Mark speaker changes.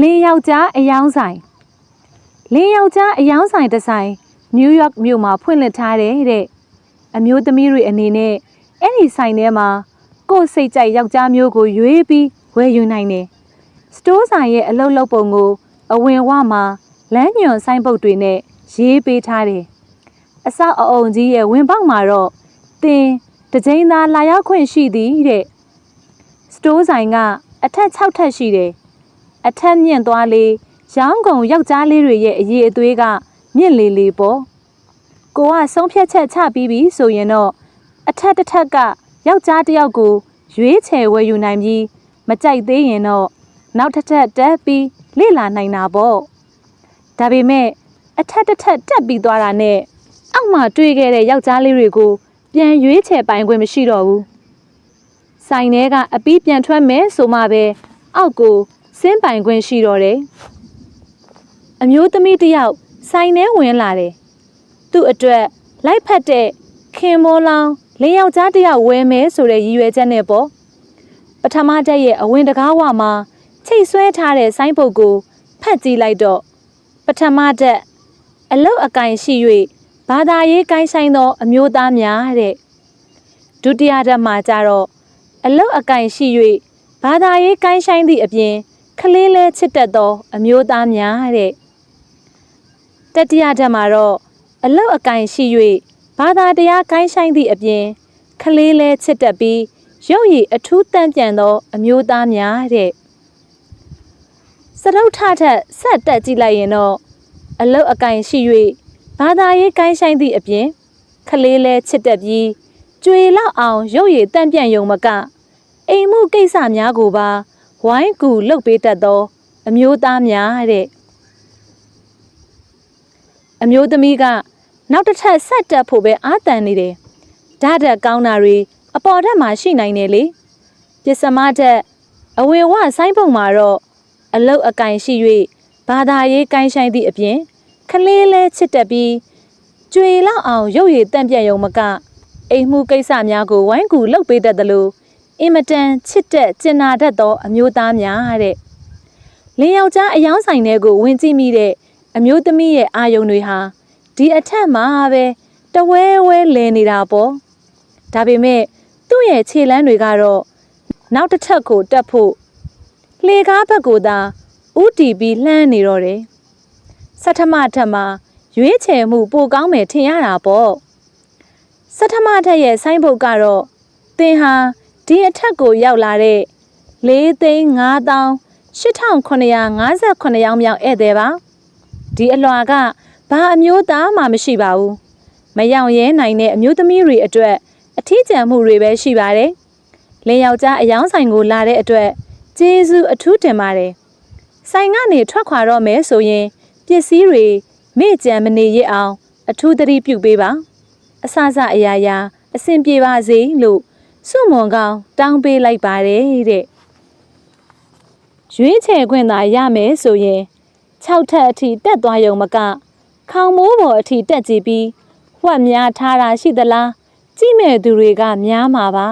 Speaker 1: လင်းယောက်ျားအယောင်းဆိုင်လင်းယောက်ျားအယောင်းဆိုင်တစ်ဆိုင်နယူးယောက်မြို့မှာဖွင့်လှစ်ထားတယ်တဲ့အမျိုးသမီးတွေအနေနဲ့အဲ့ဒီဆိုင်ထဲမှာကိုယ့်စိတ်ကြိုက်ယောက်ျားမျိုးကိုရွေးပြီးဝယ်ယူနိုင်တယ်စတိုးဆိုင်ရဲ့အလုပ်လုပ်ပုံကို အဝင်ဝမှာလမ်းညွန်ဆိုင်ပုတ်တွေနဲ့ရေးပေးထားတယ်အဆောက်အအုံကြီးရဲ့ဝင်ပေါက်မှာတော့တင်တစ်ချိန်သာလာရောက်ခွင့်ရှိသည်တဲ့စတိုးဆိုင်ကအထက်6ထပ်ရှိတယ် အထက်မြင့်သွားလေရောင်းကုန်ယောက်ျားလေးတွေရဲ့အရေးအသွေးကမြင့်လေလေပေါ့ကိုကဆုံးဖြတ်ချက်ချပြီးပြီဆိုရင်တော့အထက်တစ်ထက်ကယောက်ျားတစ်ယောက်ကိုရွေးချယ်ဝယ်ယူနိုင်ပြီးမကြိုက်သေးရင်တော့နောက်တစ်ထပ်တက်ပြီးလေ့လာနိုင်တာပေါ့ဒါပေမဲ့အထက်တစ်ထက်တက်ပြီးသွားတာနဲ့အောက်မှာတွေ့ခဲ့တဲ့ယောက်ျားလေးတွေကိုပြန်ရွေးချယ်ပိုင်ခွင့်မရှိတော့ဘူးဆိုင်ထဲကအပီးပြန်ထွက်မယ်ဆိုမှပဲအောက်ကို စင်းပိုင်ခွင့်ရှိတော့တယ်အမျိုးသမီးတစ်ယောက်ဆိုင်ထဲဝင်လာတယ်သူ့အတွက်လိုက်ဖက်တဲ့ခင်မောလောင်လင်းယောက်ျားတစ်ယောက်ဝဲမယ်ဆိုတဲ့ရည်ရွယ်ချက်နဲ့ပေါ့ပထမတက်ရဲ့အဝင်တကားဝမှာချိတ်ဆွဲထားတဲ့ဆိုင်းပုတ်ကိုဖတ်ကြည့်လိုက်တော့ပထမတက်အလုတ်အကင်ရှိ၍ဘာသာရေးကိုင်းဆိုင်သော အမျိုးသားများတဲ့ဒုတိယတက်မှာကျတော့အလုတ်အကင်ရှိ၍ဘာသာရေးကိုင်းဆိုင်သည့်အပြင် ခလေးလဲချစ်တတ်သော အမျိုးသားများတဲ့တတိယတက်မှာတော့အလုတ်အကင်ရှိ၍ဘာသာတရားကိုင်းဆိုင်သည့်အပြင်ခလေးလဲချစ်တတ်ပြီးရုပ်ရည်အထူးတန့်ပြန်သော အမျိုးသားများတဲ့စရုပ်ထထက်ဆက်တက်ကြည့်လိုက်ရင်တော့အလုတ်အကင်ရှိ၍ဘာသာရေးကိုင်းဆိုင်သည့်အပြင်ခလေးလဲချစ်တတ်ပြီးကြွေလောက်အောင်ရုပ်ရည်တန့်ပြန်ယုံမကအိမ်မှုကိစ္စများကိုပါ ဝိုင်းကူလှုပ်ပေးတတ်သော အမျိုးသားများတဲ့အမျိုးသမီးကနောက်တစ်ထပ်ဆက်တက်ဖို့ပဲအာတန်နေတယ်ဓာတ်တက်ကောင်းတာတွေအပေါ်ထက်မှာရှိနိုင်တယ်လေပစ္စမထက်အဝေဝဆိုင်းပုံမှာတော့အလုတ်အကင်ရှိ၍ဘာသာရေးကိုင်းဆိုင်သည့်အပြင်ခလေးလဲချစ်တက်ပြီးကြွေလောက်အောင်ရုပ်ရည်တန့်ပြတ်ယုံမကအိမ်မှုကိစ္စများကိုဝိုင်းကူလှုပ်ပေးတတ်သလို အင်မတန်ချစ်တဲ့ကျင်နာတတ်သော အမျိုးသားများတဲ့လင်းယောက်ျားအယောင်းဆိုင်တွေကိုဝင်ကြည့်မိတဲ့အမျိုးသမီးရဲ့အာယုံတွေဟာဒီအထက်မှာပဲတဝဲဝဲလဲနေတာပေါ့ဒါပေမဲ့သူ့ရဲ့ခြေလမ်းတွေကတော့နောက်တစ်ထပ်ကိုတက်ဖို့လှေကားဘက်ကိုသာဥတီပြီးလှမ်းနေတော့တယ်ဆထမထက်မှာရွေးချယ်မှုပိုကောင်းမယ်ထင်ရတာပေါ့ဆထမထက်ရဲ့ဆိုင်းဘုတ်ကတော့သင်ဟာ ဒီအထက်ကိုရောက်လာတဲ့၄သိန်း5958ယောက်မြောက်ဧည့်သည်ပါဒီအလွာကဘာအမျိုးသားမှမရှိပါဘူးမယောင်ရဲနိုင်တဲ့အမျိုးသမီးတွေအတွက်အထီးကျန်မှုတွေပဲရှိပါတယ်လင်ယောက်ျားအယောင်းဆိုင်ကိုလာတဲ့အတွက်ကျေးဇူးအထူးတင်ပါတယ်ဆိုင်ကနေထွက်ခွာတော့မယ်ဆိုရင်ပစ္စည်းတွေမေ့ကြံမနေရအောင် အထူးသတိပြုပေးပါအဆအဆအရာရာအဆင်ပြေပါစေလို့ စုမွန်ကောင်တောင်းပေးလိုက်ပါတယ်တဲ့ရွေးချယ်ခွင့်သာရမယ်ဆိုရင်6ထပ်အထိတက်သွားရုံမကခေါင်မိုးပေါ်အထိတက်ကြည့်ပြီးဝှက်များထားတာရှိသလားကြည့်မဲ့သူတွေကများမှာပါ